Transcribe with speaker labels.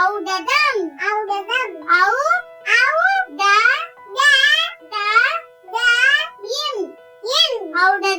Speaker 1: ஔடதம்
Speaker 2: ஔடதம்
Speaker 1: ஔ
Speaker 2: ஔ
Speaker 1: ட
Speaker 2: ட
Speaker 1: த
Speaker 2: த
Speaker 1: இன்
Speaker 2: இன்
Speaker 1: ஔடதம்